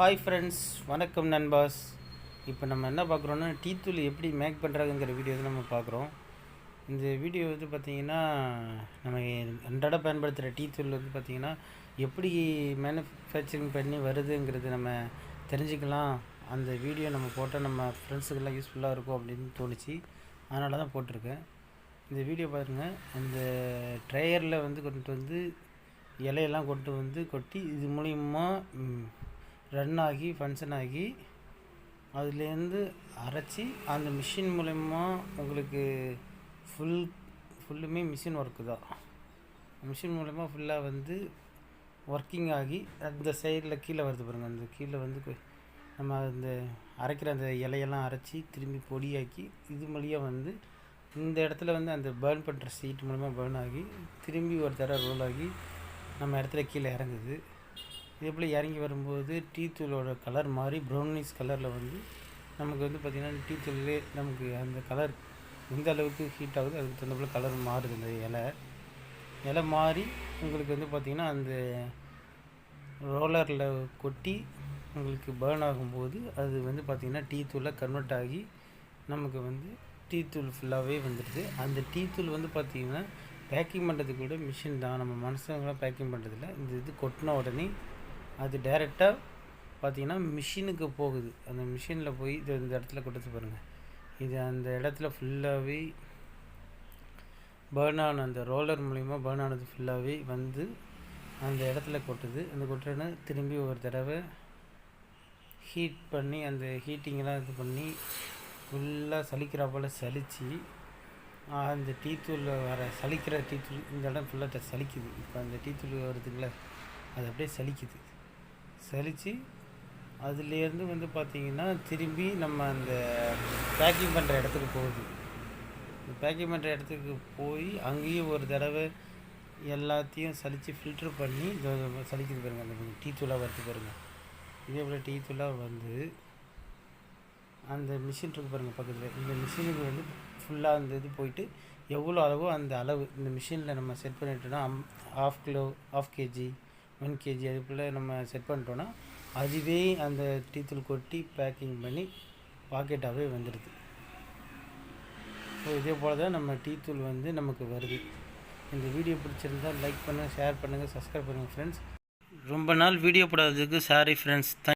Hi friends வணக்கம் நண்பாஸ் இப்போ நம்ம என்ன பார்க்குறோன்னா டீ தூள் எப்படி மேக் பண்ணுறாங்கங்கிற வீடியோ நம்ம பார்க்குறோம். இந்த வீடியோ வந்து பார்த்திங்கன்னா நம்ம அன்றாட பயன்படுத்துகிற டீ தூள் வந்து பார்த்திங்கன்னா எப்படி மேனுஃபேக்சரிங் பண்ணி வருதுங்கிறது நம்ம தெரிஞ்சுக்கலாம். அந்த வீடியோ நம்ம போட்டால் நம்ம ஃப்ரெண்ட்ஸுக்கெல்லாம் யூஸ்ஃபுல்லாக இருக்கும் அப்படின்னு தோணுச்சு. அதனால தான் போட்டிருக்கேன். இந்த வீடியோ பாருங்கள் அந்த ட்ரையரில் வந்து கொண்டு வந்து இலையெல்லாம் கொண்டு வந்து கொட்டி இது மூலிமா ரன் ஆகி ஃபங்க்ஷன் ஆகி அதுலேருந்து அரைச்சி அந்த மிஷின் மூலயமா உங்களுக்கு ஃபுல் ஃபுல்லுமே மிஷின் ஒர்க்கு தான். மிஷின் மூலயமா ஃபுல்லாக வந்து ஒர்க்கிங் ஆகி அந்த சைடில் கீழே வருது பாருங்கள் அந்த கீழே வந்து நம்ம அந்த அரைக்கிற அந்த இலையெல்லாம் அரைச்சி திரும்பி பொடியாக்கி இது மூலியம் வந்து இந்த இடத்துல வந்து அந்த பேர்ன் பண்ணுற சீட் மூலமாக பேர்ன் ஆகி திரும்பி ஒரு தடவை ரோல் ஆகி நம்ம இடத்துல கீழே இறங்குது. இதே போல் இறங்கி வரும்போது டீ தூளோட கலர் மாறி ப்ரௌனிஷ் கலரில் வந்து நமக்கு வந்து பார்த்திங்கன்னா டீ தூள்லே நமக்கு அந்த கலர் எந்த அளவுக்கு ஹீட் ஆகுது அதுக்கு தகுந்த போல் கலர் மாறுது அந்த இலை. இலை மாறி உங்களுக்கு வந்து பார்த்திங்கன்னா அந்த ரோலரில் கொட்டி உங்களுக்கு பேர்ன் ஆகும்போது அது வந்து பார்த்திங்கன்னா டீ தூளில் கன்வெர்ட் ஆகி நமக்கு வந்து டீ தூள் ஃபுல்லாகவே வந்துடுது அந்த டீ தூள் வந்து பார்த்திங்கன்னா பேக்கிங் பண்ணுறதுக்கு கூட மிஷின் தான். நம்ம மனுஷங்களாம் பேக்கிங் பண்ணுறதில்ல இந்த இது கொட்டின உடனே அது டைரெக்டாக பார்த்தீங்கன்னா மிஷினுக்கு போகுது. அந்த மிஷினில் போய் இது இந்த இடத்துல கொடுத்து பாருங்கள் இது அந்த இடத்துல ஃபுல்லாகவே பேர்ன் ஆன அந்த ரோலர் மூலிமா பேர்ன் ஆனது ஃபுல்லாகவே வந்து அந்த இடத்துல கொட்டுது. அந்த கொட்டுறதுனா திரும்பி ஒரு தடவை ஹீட் பண்ணி அந்த ஹீட்டிங்கெலாம் இது பண்ணி ஃபுல்லாக சலிக்கிறா போல் சலித்து அந்த டீத்தூளில் வர சலிக்கிற டீ தூள் இந்த இடம் ஃபுல்லாக சலிக்குது. இப்போ அந்த டீத்தூள் வருதுங்களே அது அப்படியே சலிக்குது. சலித்து அதுலேருந்து வந்து பார்த்திங்கன்னா திரும்பி நம்ம அந்த பேக்கிங் பண்ணுற இடத்துக்கு போகுது. இந்த பேக்கிங் பண்ணுற இடத்துக்கு போய் அங்கேயும் ஒரு தடவை எல்லாத்தையும் சலித்து ஃபில்ட்ரு பண்ணி சலிக்குது பாருங்கள் அந்த டீ தூளாக வருது பாருங்கள் இதே போல் டீ தூளாக வந்து அந்த மிஷின் இருக்கு பாருங்கள் பக்கத்தில். இந்த மிஷினுக்கு வந்து ஃபுல்லாக அந்த இது போயிட்டு எவ்வளோ அளவோ அந்த அளவு இந்த மிஷினில் நம்ம செட் பண்ணிட்டோம்னா அம் half kilo half KG one KG அதுக்குள்ளே நம்ம செட் பண்ணிட்டோன்னா அதுவே அந்த டீத்தூள் கொட்டி பேக்கிங் பண்ணி பாக்கெட்டாகவே வந்துடுது ஸோ இதே போல் தான் நம்ம டீத்தூள் வந்து நமக்கு வருது. இந்த வீடியோ பிடிச்சிருந்தா லைக் பண்ணுங்கள் ஷேர் பண்ணுங்கள் சப்ஸ்கிரைப் பண்ணுங்கள் ஃப்ரெண்ட்ஸ் ரொம்ப நாள் வீடியோ போடாததுக்கு சாரி ஃப்ரெண்ட்ஸ்